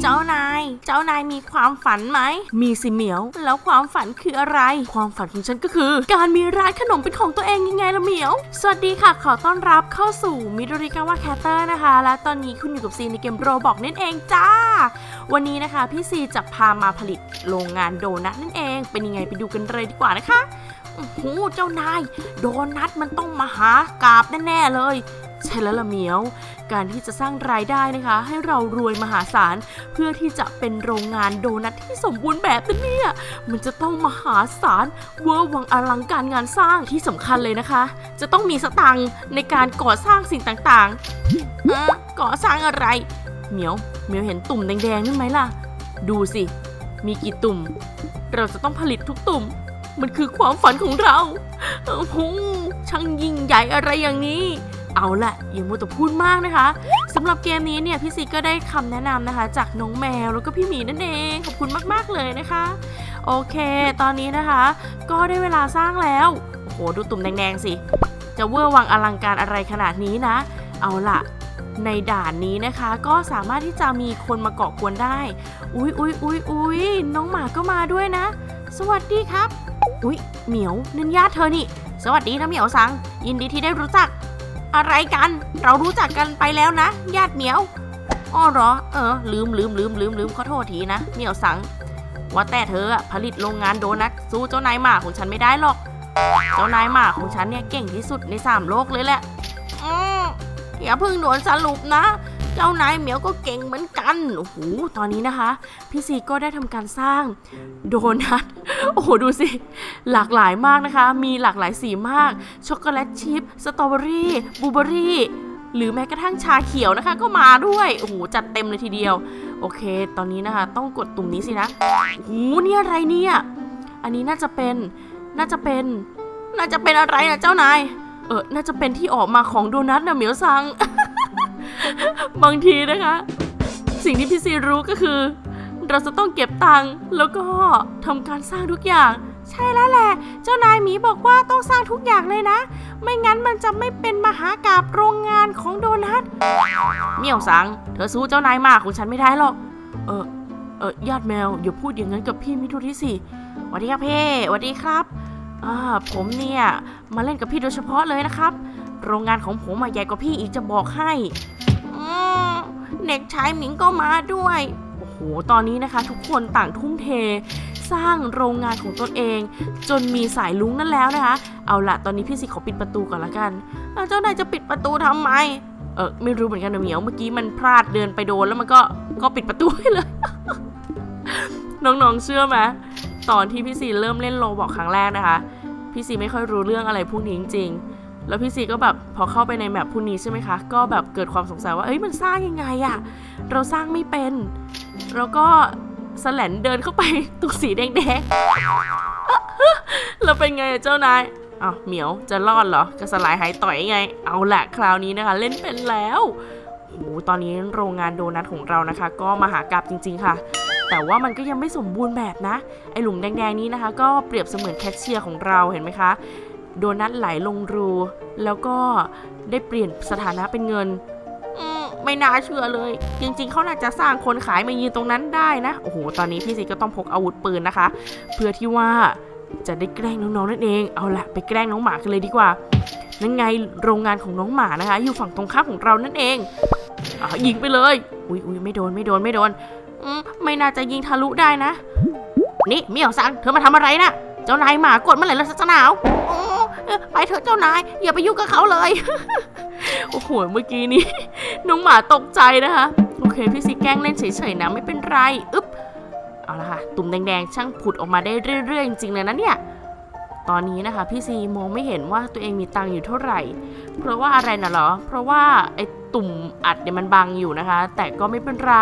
เจ้านาย เจ้านายมีความฝันไหม มีสิเหมียว แล้วความฝันคืออะไร ความฝันของฉันก็คือ การมีร้านขนมเป็นของตัวเองยังไงล่ะเหมียว สวัสดีค่ะ ขอต้อนรับเข้าสู่มิดริกาวาแคตเตอร์นะคะ และตอนนี้คุณอยู่กับซีในเกมโรบอกนั่นเองจ้า วันนี้นะคะพี่ซีจะพามาผลิตโรงงานโดนัทนั่นเอง เป็นยังไงไปดูกันเลยดีกว่านะคะโอ้โหเจ้านาย โดนัทมันต้องมหากาบแน่ๆเลย ใช่แล้วละเมียว การที่จะสร้างรายได้นะคะ ให้เรารวยมหาศาล เพื่อที่จะเป็นโรงงานโดนัทที่สมบูรณ์แบบเนี่ยมันจะต้องมหาศาลเวอร์วังอลังการงานสร้างที่สำคัญเลยนะคะ จะต้องมีสตังค์ในการก่อสร้างสิ่งต่างๆอะก่อสร้างอะไร เหมียวเหมียวเห็นตุ่มแดงๆนั่นไหมล่ะ ดูสิ มีกี่ตุ่ม เราจะต้องผลิตทุกตุ่ม มันคือความฝันของเราโอ้โหช่างยิ่งใหญ่อะไรอย่างนี้ เอาละอย่ามัวแต่พูดมากนะคะสำหรับเกมนี้เนี่ยพี่ซีก็ได้คำแนะนำนะคะ จากน้องแมวแล้วก็พี่หมีนั่นเองขอบคุณมากๆเลยนะคะ โอเค ตอนนี้นะคะ ก็ได้เวลาสร้างแล้วโอ้โหดูตุ่มแดงๆสิจะเวอร์วังอลังการอะไรขนาดนี้นะ เอาล่ะในด่านนี้นะคะ ก็สามารถที่จะมีคนมาเกาะกวนได้ อุ๊ยอุ๊ยอุ๊ยอุ๊ยน้องหมาก็มาด้วยนะ สวัสดีครับ อุ๊ยเหมียวนันญาติเธอนี่ สวัสดีนะเหมียวสัง ยินดีที่ได้รู้จัก อะไรกัน เรารู้จักกันไปแล้วนะ ญาติเหมียว อ้อเหรอ เออ ลืมลืมลืมลืมลืมขอโทษทีนะ เหมียวสัง ว่าแต่เธออะผลิตโรงงานโดนัทสู้เจ้านายหมาของฉันไม่ได้หรอก เจ้านายหมาของฉันเนี่ยเก่งที่สุดในสามโลกเลยแหละ อืมอย่าเพิ่งโดนสรุปนะ เจ้านายเหมียวก็เก่งเหมือนกัน โอ้โห ตอนนี้นะคะ พี่ซีก็ได้ทำการสร้างโดนัท โอ้โห ดูสิ หลากหลายมากนะคะ มีหลากหลายสีมาก ช็อกโกแลตชิพ สตรอเบอรี่ บลูเบอรี่ หรือแม้กระทั่งชาเขียวนะคะ ก็มาด้วย โอ้โห จัดเต็มเลยทีเดียว โอเค ตอนนี้นะคะ ต้องกดตุ่มนี้สินะ โอ้โห นี่อะไรเนี่ย อันนี้น่าจะเป็น น่าจะเป็น น่าจะเป็นอะไรนะเจ้านาย เออ น่าจะเป็นที่ออกมาของโดนัทนะเหมียวซัง บางทีนะคะ สิ่งที่พี่ซีรู้ก็คือ เราจะต้องเก็บตังค์แล้วก็ทำการสร้างทุกอย่าง ใช่แล้วแหละ เจ้านายหมีบอกว่าต้องสร้างทุกอย่างเลยนะ ไม่งั้นมันจะไม่เป็นมหากาบโรงงานของโดนัทเมี่ยวสัง เธอสู้เจ้านายมากของฉันไม่ได้หรอก เออเออญาติแมวอย่าพูดอย่างนั้นกับพี่มิทุริสิสวัสดีครับพี่สวัสดีครับอ่าผมเนี่ยมาเล่นกับพี่โดยเฉพาะเลยนะครับ โรงงานของผมใหญ่กว่าพี่อีกจะบอกให้ เด็กชายหมิงก็มาด้วย โอ้โห ตอนนี้นะคะ ทุกคนต่างทุ่มเท สร้างโรงงานของตนเอง จนมีสายลุงนั่นแล้วนะคะ เอาละตอนนี้พี่สิขอปิดประตูก่อนละกันอ้วเจ้านายจะปิดประตูทำไม เออไม่รู้เหมือนกันนะเหมียว เมื่อกี้มันพลาดเดินไปโดนแล้วมันก็ ก็ปิดประตูให้เลย น้องๆ เชื่อไหมตอนที่พี่ซีเริ่มเล่นโลบอกครั้งแรกนะคะ พี่ซีไม่ค่อยรู้เรื่องอะไรพวกนี้จริงๆ แล้วพี่ซีก็แบบพอเข้าไปในแมปพวกนี้ใช่ไหมคะ ก็แบบเกิดความสงสัยว่า เอ้ยมันสร้างยังไงอะเราสร้างไม่เป็น แล้วก็สแลนเดินเข้าไปตรงสีแดงๆแล้วเป็นไงอะเจ้านายอ้าวเหมียวจะรอดเหรอ จะสลายหายต่อยไง เอาละคราวนี้นะคะ เล่นเป็นแล้วโอ้โหตอนนี้โรงงานโดนัทของเรานะคะ ก็มาหากราบจริง ๆ ค่ะ แต่ว่ามันก็ยังไม่สมบูรณ์แบบนะ ไอหลุมแดงๆนี้นะคะ ก็เปรียบเสมือนแคชเชียร์ของเราเห็นไหมคะ โดนัทไหลลงรู แล้วก็ได้เปลี่ยนสถานะเป็นเงินมไม่น่าเชื่อเลย จริงๆ เขาน่าจะสร้างคนขายมายืนตรงนั้นได้นะ โอ้โห ตอนนี้พี่ซีก็ต้องพกอาวุธปืนนะคะ เพื่อที่ว่าจะได้แกล้งน้องๆนั่นเอง เอาละไปแกล้งน้องหมากันเลยดีกว่า นั่นไงโรงงานของน้องหมานะคะ อยู่ฝั่งตรงข้ามของเรานั่นเองอยิงไปเลย อุ้ยอุ้ยไม่โดนไม่โดนไม่โดนอไม่น่าจะยิงทะลุได้นะ นี่เมี่ยวซังเธอมาทำอะไรนะเจ้านายหมากดเมื่อไหร่แล้วจะหนาว ไปเถอะเจ้านาย อย่าไปยุ่งกับเขาเลย โอ้โห เมื่อกี้นี้น้องหมาตกใจนะคะ โอเค พี่ซีแกล้งเล่นเฉยๆนะ ไม่เป็นไร อึ๊บ เอาละค่ะ ตุ่มแดงๆ ช่างผุดออกมาได้เรื่อยๆ จริงๆเลยนะเนี่ย ตอนนี้นะคะพี่ซีมองไม่เห็นว่าตัวเองมีตังค์อยู่เท่าไหร่ เพราะว่าอะไรน่ะเหรอ เพราะว่าไอ้ตุ่มอัดเนี่ยมันบังอยู่นะคะ แต่ก็ไม่เป็นไร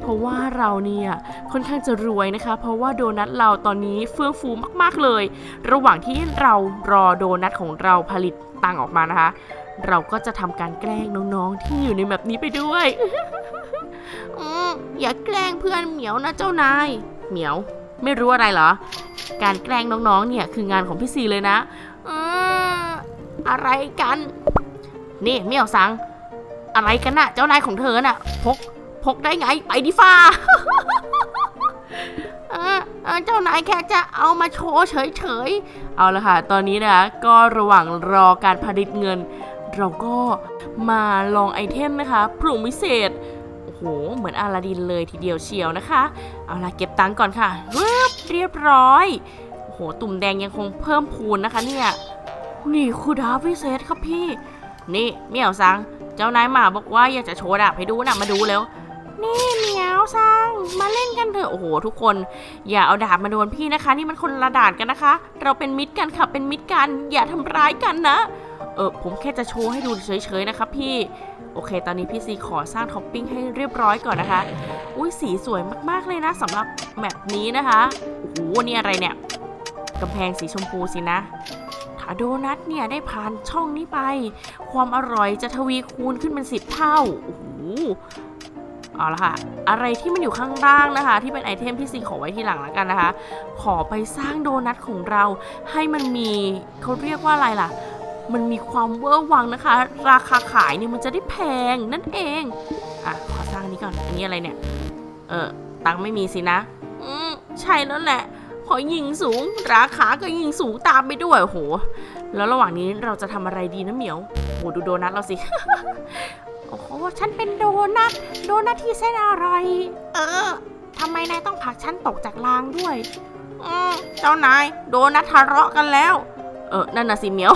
เพราะว่าเราเนี่ยค่อนข้างจะรวยนะคะ เพราะว่าโดนัทเราตอนนี้เฟื่องฟูมากๆเลย ระหว่างที่เรารอโดนัทของเราผลิตตังออกมานะคะ เราก็จะทำการแกล้งน้องๆที่อยู่ในแบบนี้ไปด้วยอืมอย่าแกล้งเพื่อนเหมียวนะเจ้านาย เหมียวไม่รู้อะไรเหรอ การแกล้งน้องๆ เนี่ยคืองานของพี่ซีเลยนะอออะไรกัน นี่เมียวสัง อะไรกันน่ะ เจ้านายของเธอน่ะ พก พกได้ไง ไปดิฟ้าเจ้านายแค่จะเอามาโชว์เฉยๆ เอาละค่ะ ตอนนี้นะคะก็ระหว่างรอการผลิตเงิน เราก็มาลองไอเทมนะคะปรุงวิเศษ เหมือนอาลาดินเลยทีเดียวเชียวนะคะ เอาล่ะเก็บตังค์ก่อนค่ะวืบเรียบร้อยโอ้โหตุ่มแดงยังคงเพิ่มพูนนะคะเนี่ยนี่คือดาบวิเศษครับพี่ นี่เมียวซัง เจ้านายหมาบอกว่าอยากจะโชว์ดาบให้ดูนะมาดูแล้ว นี่เมียวซัง มาเล่นกันเถอะ โอ้โห ทุกคน อย่าเอาดาบมาโดนพี่นะคะ นี่มันคนละด่านกันนะคะ เราเป็นมิตรกันค่ะ เป็นมิตรกัน อย่าทำร้ายกันนะ เออผมแค่จะโชว์ให้ดูเฉยๆนะครับพี่ โอเค ตอนนี้พี่ซีขอสร้างท็อปปิ้งให้เรียบร้อยก่อนนะคะ อุ้ยสีสวยมากๆเลยนะสำหรับแมปนี้นะคะ โอ้โห นี่อะไรเนี่ยกำแพงสีชมพูสินะ ถ้าโดนัทเนี่ยได้ผ่านช่องนี้ไป ความอร่อยจะทวีคูณขึ้นเป็นสิบเท่า โอ้โห เอาละค่ะ อะไรที่มันอยู่ข้างล่างนะคะ ที่เป็นไอเทมที่ซีขอไว้ทีหลังแล้วกันนะคะ ขอไปสร้างโดนัทของเราให้มันมีเขาเรียกว่าอะไรล่ะ มันมีความเวอร์วังนะคะ ราคาขายเนี่ยมันจะได้แพงนั่นเอง อะ ขอสร้างอันนี้ก่อน อันนี้อะไรเนี่ย เออ ตังไม่มีสินะ อืม ใช่แล้วแหละ พอยิงสูง ราคาก็ยิงสูงตามไปด้วยโห แล้วระหว่างนี้เราจะทำอะไรดีนะเหมียวโหดูโดนัทเราสิ โอ้โห ฉันเป็นโดนัท โดนัทที่แสนอร่อย เออทำไมนายต้องผลักฉันตกจากรางด้วย อืม เจ้านาย โดนัททะเลาะกันแล้ว เออนั่นน่ะสิเมียว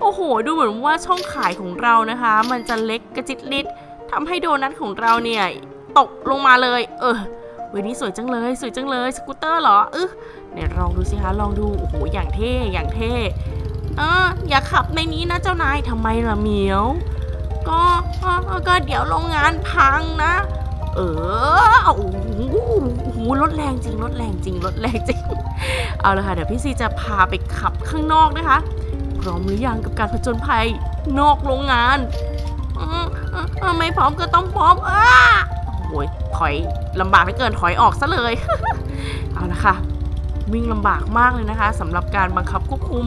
โอ้โห ดูเหมือนว่าช่องขายของเรานะคะ มันจะเล็กกระจิตลิดทำให้โดนัทของเราเนี่ยตกลงมาเลย เออเวันนี้สวยจังเลย สวยจังเลย สกูตเตอร์เหรอเออเนี่ยลองดูสิคะลองดู โอ้โห อย่างเท่ อย่างเท่เอออย่าขับในนี้นะเจ้านายทำไมล่ะเมียว ก็ก็เดี๋ยวโรงงานพังนะ เออโอ้โห หรถแรงจริงรถแรงจริงรถแรงจริง เอาละค่ะเดี๋ยวพี่ซีจะพาไปขับข้างนอกนะคะพร้อมหรือยังกับการผจญภัยนอกโรงงานไม่พร้อมก็ต้องพร้อมอ้าโอ้ยถอยลำบากเหลือเกินถอยออกซะเลย เอาละค่ะวิ่งลำบากมากเลยนะคะสำหรับการบังคับควบคุม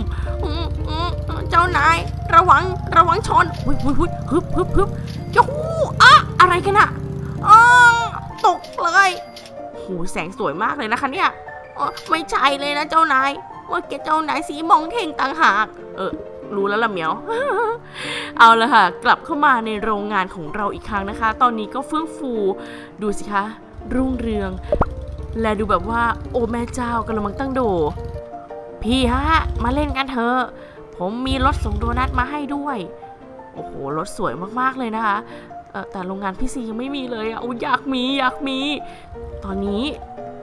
เจ้านายระวังระวังชนหุยหุยหุยฮึบฮึบฮึบยูหูอะอะไรกันอะอตกเลย หแสงสวยมากเลยนะคะเนี่ยอ๋อไม่ใช่เลยนะเจ้านาย ว่าแกเจ้านายสีมองเท่งต่างหาก เออ รู้แล้วล่ะเหมียว เอาละค่ะ กลับเข้ามาในโรงงานของเราอีกครั้งนะคะ ตอนนี้ก็เฟื่องฟู ดูสิคะ รุ่งเรือง และดูแบบว่า โอ้แม่เจ้ากำลังตั้งโด พี่ฮะ มาเล่นกันเถอะ ผมมีรถส่งโดนัทมาให้ด้วย โอ้โห รถสวยมากๆเลยนะคะ แต่โรงงานพี่ซียังไม่มีเลยอะโอ้อยากมีอยากมี ตอนนี้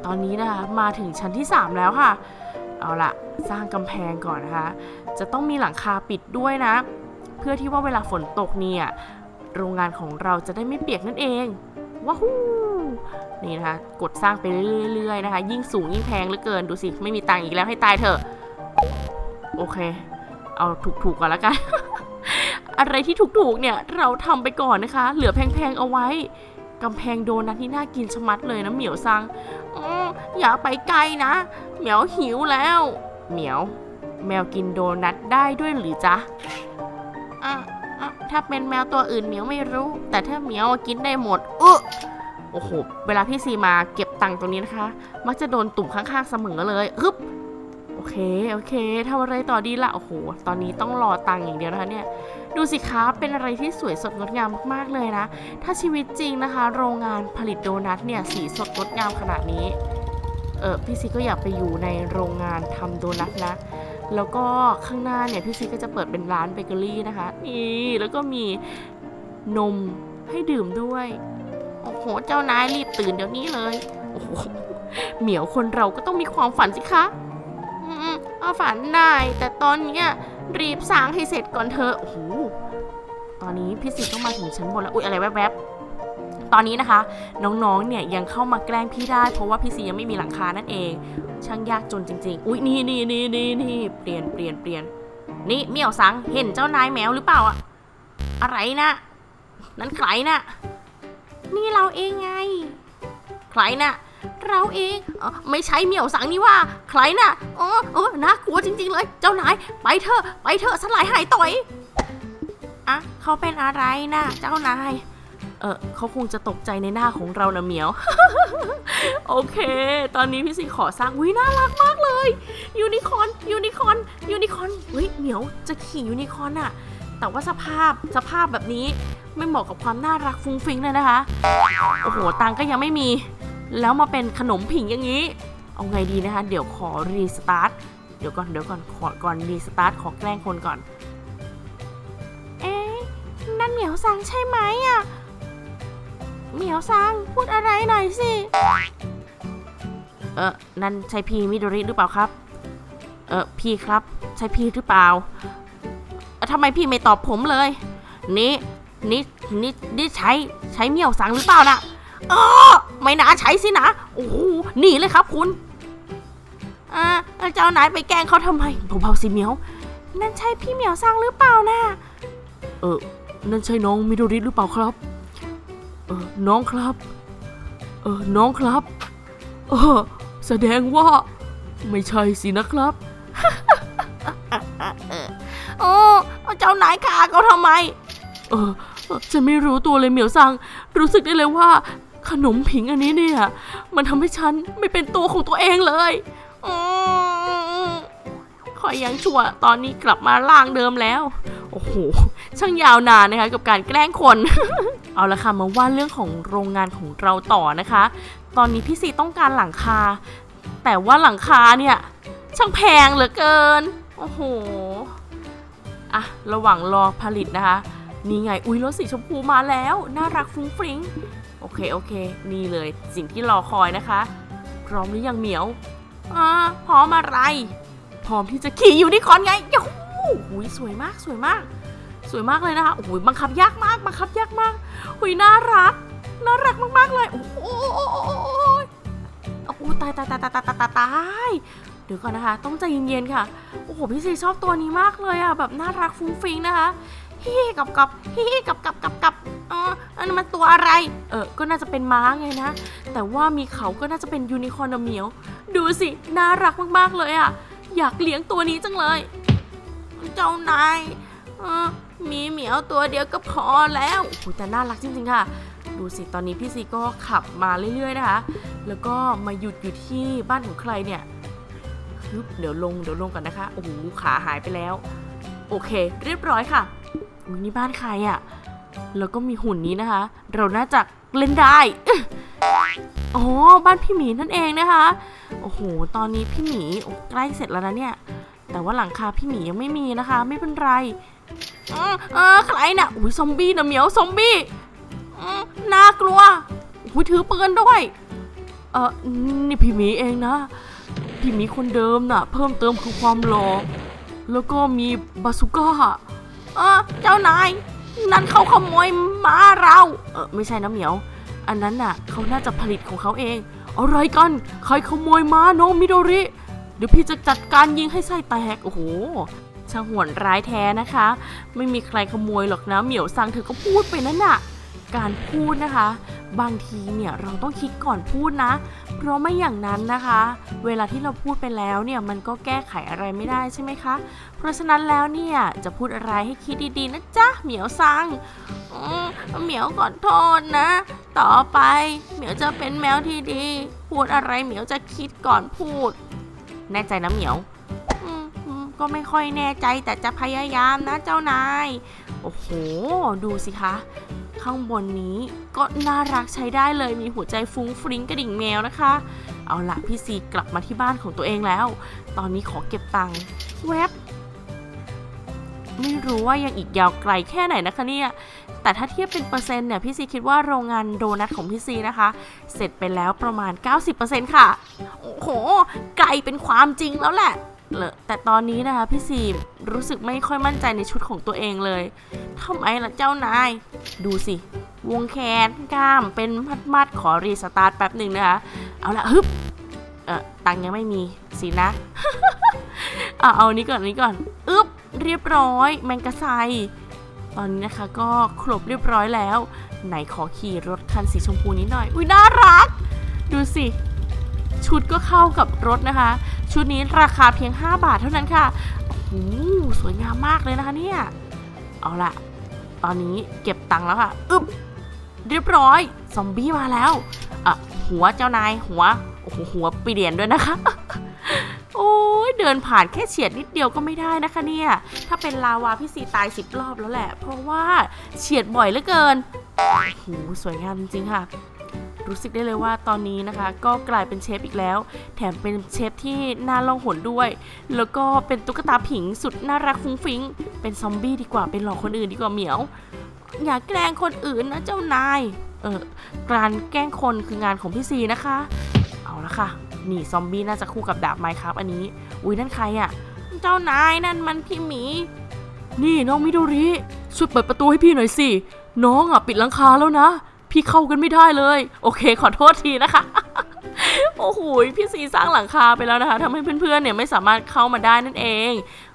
ตอนนี้นะคะมาถึงชั้นที่ 3 แล้วค่ะ เอาละสร้างกำแพงก่อนนะคะ จะต้องมีหลังคาปิดด้วยนะ เพื่อที่ว่าเวลาฝนตกเนี่ยโรงงานของเราจะได้ไม่เปียกนั่นเองว้าวนี่นะคะ กดสร้างไปเรื่อยๆนะคะ ยิ่งสูงยิ่งแพงเหลือเกินดูสิ ไม่มีตังค์อีกแล้วให้ตายเถอะ โอเค เอาถูกๆก่อนแล้วกัน อะไรที่ถูกๆเนี่ยเราทำไปก่อนนะคะ เหลือแพงๆเอาไว้กำแพงโดนัทที่น่ากินชะมัดเลยนะเหมียวซังออย่าไปไกลนะ เหมียวหิวแล้ว เหมียว แมวกินโดนัทได้ด้วยหรือจ๊ะอะถ้าเป็นแมวตัวอื่นเหมียวไม่รู้ แต่ถ้าเหมียวกินได้หมดเออโอ้โห เวลาพี่ซีมาเก็บตังค์ตรงนี้นะคะ มักจะโดนตุ่มข้างๆเสมอเลยฮึบ อเค โอเคทำอะไรต่อดีละโอ้โห ตอนนี้ต้องรอตังค์อย่างเดียวนะคะเนี่ย ดูสิคะ เป็นอะไรที่สวยสดงดงามมากๆเลยนะ ถ้าชีวิตจริงนะคะ โรงงานผลิตโดนัทเนี่ยสีสดงดงามขนาดนี้ เออพี่ซีก็อยากไปอยู่ในโรงงานทำโดนัทนะ แล้วก็ข้างหน้าเนี่ยพี่ซีก็จะเปิดเป็นร้านเบเกอรี่นะคะ นี่ แล้วก็มีนมให้ดื่มด้วย โอ้โห เจ้านายรีบตื่นเดี๋ยวนี้เลย โอ้โห เหมียวคนเราก็ต้องมีความฝันสิคะ เอาฝันได้ แต่ตอนเนี้ยรีบสร้างให้เสร็จก่อนเถอะโอ้โหตอนนี้พี่ซีก็มาถึงชั้นบนแล้ว อุ๊ย อะไรแวบๆ ตอนนี้นะคะ น้องๆ เนี่ยยังเข้ามาแกล้งพี่ได้ เพราะว่าพี่ซียังไม่มีหลังคานั่นเอง ช่างยากจนจริง ๆ อุ๊ย นี่นี่นี่นี่นี่เปลี่ยนเปลี่ยนเปลี่ยน นี่เมี่ยวสัง เห็นเจ้านายแมวหรือเปล่าอะอะไรนะ นั้นใครนะ นี่เราเองไง ใครนะ เราเองเออไม่ใช่เหมียวสังนี่ว่า ใครน่ะอ๋อเออน่ากลัวจริง ๆ เลย เจ้านาย ไปเถอะ ไปเถอะสลายหายต่อยอะเขาเป็นอะไรนะเจ้านาย เออเขาคงจะตกใจในหน้าของเรานะเหมียว โอเค ตอนนี้พี่ซีขอสร้างวิน่ารักมากเลย ยูนิคอร์นยูนิคอร์นยูนิคอร์นเฮ้ยเหมียวจะขี่ยูนิคอร์นอะแต่ว่าสภาพสภาพแบบนี้ไม่เหมาะกับความน่ารักฟุ้งฟิ้งเลยนะคะ โอ้โห ตังค์ก็ยังไม่มี แล้วมาเป็นขนมผิงอย่างนี้ เอาไงดีนะคะ เดี๋ยวขอรีสตาร์ท เดี๋ยวก่อน เดี๋ยวก่อน ขอก่อนรีสตาร์ท ขอแกล้งคนก่อน เอ๊ะ นั่นเหมียวซังใช่ไหมอะเหมียวซังพูดอะไรหน่อยสิ เออนั่นใช่พี่มิโดริหรือเปล่าครับ เออพี่ครับ ใช่พี่หรือเปล่าทำไมพี่ไม่ตอบผมเลย นี่นี่นี่นี่ใช้ใช้เหมียวซังหรือเปล่านะเออ ไม่น่าใช้สินะ โอ้โหหนีเลยครับคุณอ่าเจ้านายไปแกล้งเขาทำไมเบาๆสิเหมียว นั่นใช่พี่เหมียวซังหรือเปล่านะเออ นั่นใช่น้องมิโดริหรือเปล่าครับ เออ น้องครับ เออ น้องครับ เออ แสดงว่า ไม่ใช่สินะครับ โอ้เจ้านายขาเขาทำไม เออ ฉันไม่รู้ตัวเลยเหมียวซัง รู้สึกได้เลยว่า ขนมผิงอันนี้เนี่ย มันทำให้ฉันไม่เป็นตัวของตัวเองเลยอืมขอยยังชั่วตอนนี้กลับมาร่างเดิมแล้ว โอ้โห ช่างยาวนานนะคะ กับการแกล้งคน เอาละค่ะมาว่าเรื่องของโรงงานของเราต่อนะคะ ตอนนี้พี่ซีต้องการหลังคา แต่ว่าหลังคาเนี่ย ช่างแพงเหลือเกิน โอ้โหอะระหว่างรอผลิตนะคะ นี่ไง อุ้ยรถสีชมพูมาแล้ว น่ารักฟุ้งฟริ้ง โอเคโอเค นี่เลยสิ่งที่รอคอยนะคะ พร้อมหรือยังเหมียวอ่าพร้อมอะไร พร้อมที่จะขี่ยูนิคอนไงยูหูยสวยมากสวยมาก สวยมากเลยนะคะโอ้โบังคับยากมากบังคับยากมากหุยน่ารักน่ารักมากๆเลยโอ้โหโอ้ตายตายตายตายตายตายตายเดี๋ยวก่อนนะคะ ต้องใจเย็นๆค่ะโอ้โหพี่ซีชอบตัวนี้มากเลยอะแบบน่ารักฟุ้งฟิงนะคะฮิกับกับฮิกับกับกับกับ อ๋ออันนั้นมันตัวอะไร เออ ก็น่าจะเป็นม้าไงนะ แต่ว่ามีเขาก็น่าจะเป็นยูนิคอร์นเหมียว ดูสิ น่ารักมากๆเลยอะ อยากเลี้ยงตัวนี้จังเลย เจ้านายเออมีเหมียวตัวเดียวก็พอแล้วโอ้โหแต่น่ารักจริงๆค่ะ ดูสิ ตอนนี้พี่ซีก็ขับมาเรื่อยๆนะคะ แล้วก็มาหยุดอยู่ที่บ้านของใครเนี่ยฮึบเดี๋ยวลง เดี๋ยวลงก่อนนะคะ โอ้โห ขาหายไปแล้ว โอเค เรียบร้อยค่ะนี่บ้านใครอะ่ะ แล้วก็มีหุ่นนี้นะคะ เราน่าจะเล่นได้อ๋อบ้านพี่หมีนั่นเองนะคะ โอ้โห ตอนนี้พี่หมีใกล้เสร็จแล้วนะเนี่ย แต่ว่าหลังคาพี่หมียังไม่มีนะคะ ไม่เป็นไรเออใครน่ะอุ้ยซอมบี้นะเหมียวซอมบี้น่ากลัวอุ้ยถือปืนด้วย เออนี่พี่หมีเองนะ พี่หมีคนเดิมน่ะ เพิ่มเติมคือความหล่อแล้วก็มีบาสุก้าเออเจ้านาย นั่นเขาขโมยม้าเรา เออไม่ใช่นะเหมียว อันนั้นน่ะเขาน่าจะผลิตของเขาเอง อะไรกัน ใครขโมยม้าน้องมิโดริ เดี๋ยวพี่จะจัดการยิงให้ไส้แตก โอ้โหช่างหวนร้ายแท้นะคะ ไม่มีใครขโมยหรอกนะเหมียวซังเธอก็พูดไปนั่นน่ะ การพูดนะคะ บางทีเนี่ยเราต้องคิดก่อนพูดนะ เพราะไม่อย่างนั้นนะคะ เวลาที่เราพูดไปแล้วเนี่ยมันก็แก้ไขอะไรไม่ได้ใช่ไหมคะ เพราะฉะนั้นแล้วเนี่ยจะพูดอะไรให้คิดดีๆนะจ๊ะเหมียวซังเหมียวขอโทษนะ ต่อไปเหมียวจะเป็นแมวที่ดี พูดอะไรเหมียวจะคิดก่อนพูด แน่ใจนะเหมียวก็ไม่ค่อยแน่ใจแต่จะพยายามนะเจ้านาย โอ้โห ดูสิคะ ข้างบนนี้ก็น่ารักใช้ได้เลยมีหัวใจฟุ้งฟริ้งกระดิ่งแมวนะคะ เอาละพี่ซีกลับมาที่บ้านของตัวเองแล้ว ตอนนี้ขอเก็บตังค์แวบไม่รู้ว่ายังอีกยาวไกลแค่ไหนนะคะเนี่ย แต่ถ้าเทียบเป็นเปอร์เซ็นต์เนี่ยพี่ซีคิดว่าโรงงานโดนัทของพี่ซีนะคะ เสร็จไปแล้วประมาณ 90%ค่ะ โอ้โห ไกลเป็นความจริงแล้วแหละ เลอะแต่ตอนนี้นะคะพี่ซีรู้สึกไม่ค่อยมั่นใจในชุดของตัวเองเลยทำไมล่ะเจ้านาย ดูสิ วงแขนกล้ามเป็นมัดๆขอรีสตาร์ทแป๊บหนึ่งนะคะ เอาละฮึบเออตังยังไม่มีสินะเอาเอานี้ก่อนอันนี้ก่อนอึ๊บเรียบร้อย แมงกะไซตอนนี้นะคะก็ครบเรียบร้อยแล้ว ไหนขอขี่รถคันสีชมพูนี้หน่อย อุ้ยน่ารัก ดูสิ ชุดก็เข้ากับรถนะคะ ชุดนี้ราคาเพียง 5 บาทเท่านั้นค่ะโอ้โหสวยงามมากเลยนะคะเนี่ย เอาละตอนนี้เก็บตังค์แล้วค่ะอึบเรียบร้อยซอมบี้มาแล้วอะหัวเจ้านายหัวโอ้โหหัวปีเปลี่ยนด้วยนะคะ โอ้ยเดินผ่านแค่เฉียดนิดเดียวก็ไม่ได้นะคะเนี่ย ถ้าเป็นลาวาพี่ซีตายสิบรอบแล้วแหละ เพราะว่าเฉียดบ่อยเหลือเกินโอ้โหสวยงามจริงๆค่ะ รู้สึกได้เลยว่าตอนนี้นะคะ ก็กลายเป็นเชฟอีกแล้ว แถมเป็นเชฟที่น่าล่องหนด้วย แล้วก็เป็นตุ๊กตาผิงสุดน่ารักฟุ้งฟิ้ง เป็นซอมบี้ดีกว่าเป็นหลอกคนอื่นดีกว่าเหมียว อย่าแกล้งคนอื่นนะเจ้านายเออการแกล้งคนคืองานของพี่ซีนะคะ เอาละค่ะ นี่ซอมบี้น่าจะคู่กับดาบไมค์ครับอันนี้ อุ้ยนั่นใครอะ่ะ เจ้านายนั่นมันพี่หมี นี่น้องมิโดริช่วยเปิดประตูให้พี่หน่อยสิ น้องอะปิดหลังคาแล้วนะ พี่เข้ากันไม่ได้เลย โอเค ขอโทษทีนะคะ โอ้โหพี่ซีสร้างหลังคาไปแล้วนะคะทำให้เพื่อนๆเนี่ยไม่สามารถเข้ามาได้นั่นเอง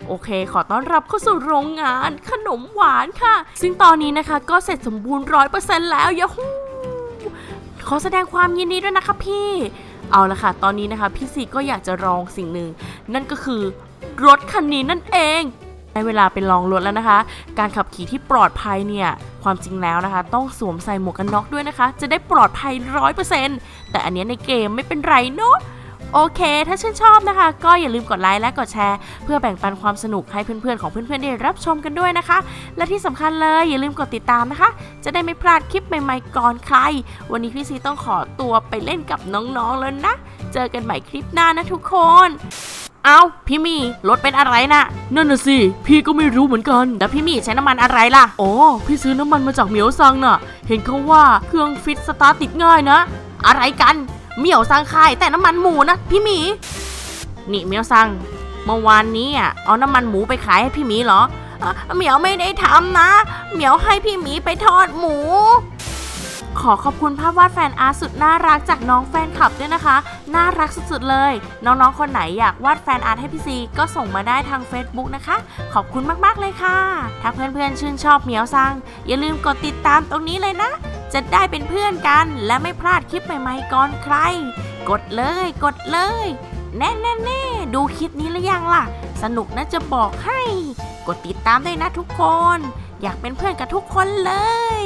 โอเค ขอต้อนรับเข้าสู่โรงงานขนมหวานค่ะ ซึ่งตอนนี้นะคะก็เสร็จสมบูรณ์ร้อยเปอร์เซ็นต์แล้วยาฮูขอแสดงความยินดีด้วยนะคะพี่ เอาละค่ะ ตอนนี้นะคะ พี่ซีก็อยากจะลองสิ่งหนึ่ง นั่นก็คือรถคันนี้นั่นเอง ในเวลาเป็นลองรถแล้วนะคะ การขับขี่ที่ปลอดภัยเนี่ยความจริงแล้วนะคะ ต้องสวมใส่หมวกกันน็อกด้วยนะคะ จะได้ปลอดภัยร้อยเปอร์เซ็นต์แต่อันนี้ในเกมไม่เป็นไรเนาะโอเค ถ้าชื่นชอบนะคะ ก็อย่าลืมกดไลค์และกดแชร์ เพื่อแบ่งปันความสนุกให้เพื่อนๆ ของเพื่อนๆ ได้รับชมกันด้วยนะคะ และที่สำคัญเลยอย่าลืมกดติดตามนะคะ จะได้ไม่พลาดคลิปใหม่ๆ ก่อนใคร วันนี้พี่ซีต้องขอตัวไปเล่นกับน้องๆ แล้วนะ เจอกันใหม่คลิปหน้านะทุกคน เอาพี่หมีรถเป็นอะไรนะ่ะนั่นน่ะสิ พี่ก็ไม่รู้เหมือนกันแล้วพี่หมีใช้น้ำมันอะไรล่ะ อ๋อ พี่ซื้อน้ำมันมาจากเหมียวซังน่ะ เห็นเขาว่าเครื่องฟิตสตาร์ทติดง่ายนะ อะไรกันเหมียวสั่งขายแต่น้ำมันหมูนะพี่หมี นี่เหมียวสั่งเมื่อวานนี้อะเอาน้ำมันหมูไปขายให้พี่หมีเหรออะเหมียวไม่ได้ทำนะ เหมียวให้พี่หมีไปทอดหมู ขอขอบคุณภาพวาดแฟนอาร์ตสุดน่ารักจากน้องแฟนคลับด้วยนะคะ น่ารักสุดๆเลย น้องๆ คนไหนอยากวาดแฟนอาร์ตให้พี่ซีก็ส่งมาได้ทาง Facebook นะคะ ขอบคุณมากๆเลยค่ะ ถ้าเพื่อนๆชื่นชอบเหมียวซังอย่าลืมกดติดตามตรงนี้เลยนะ จะได้เป็นเพื่อนกัน และไม่พลาดคลิปใหม่ๆก่อนใคร กดเลย กดเลย แน่แน่แน่ดูคลิปนี้หรือยังล่ะ สนุกนะจะบอกให้ กดติดตามด้วยนะทุกคน อยากเป็นเพื่อนกับทุกคนเลย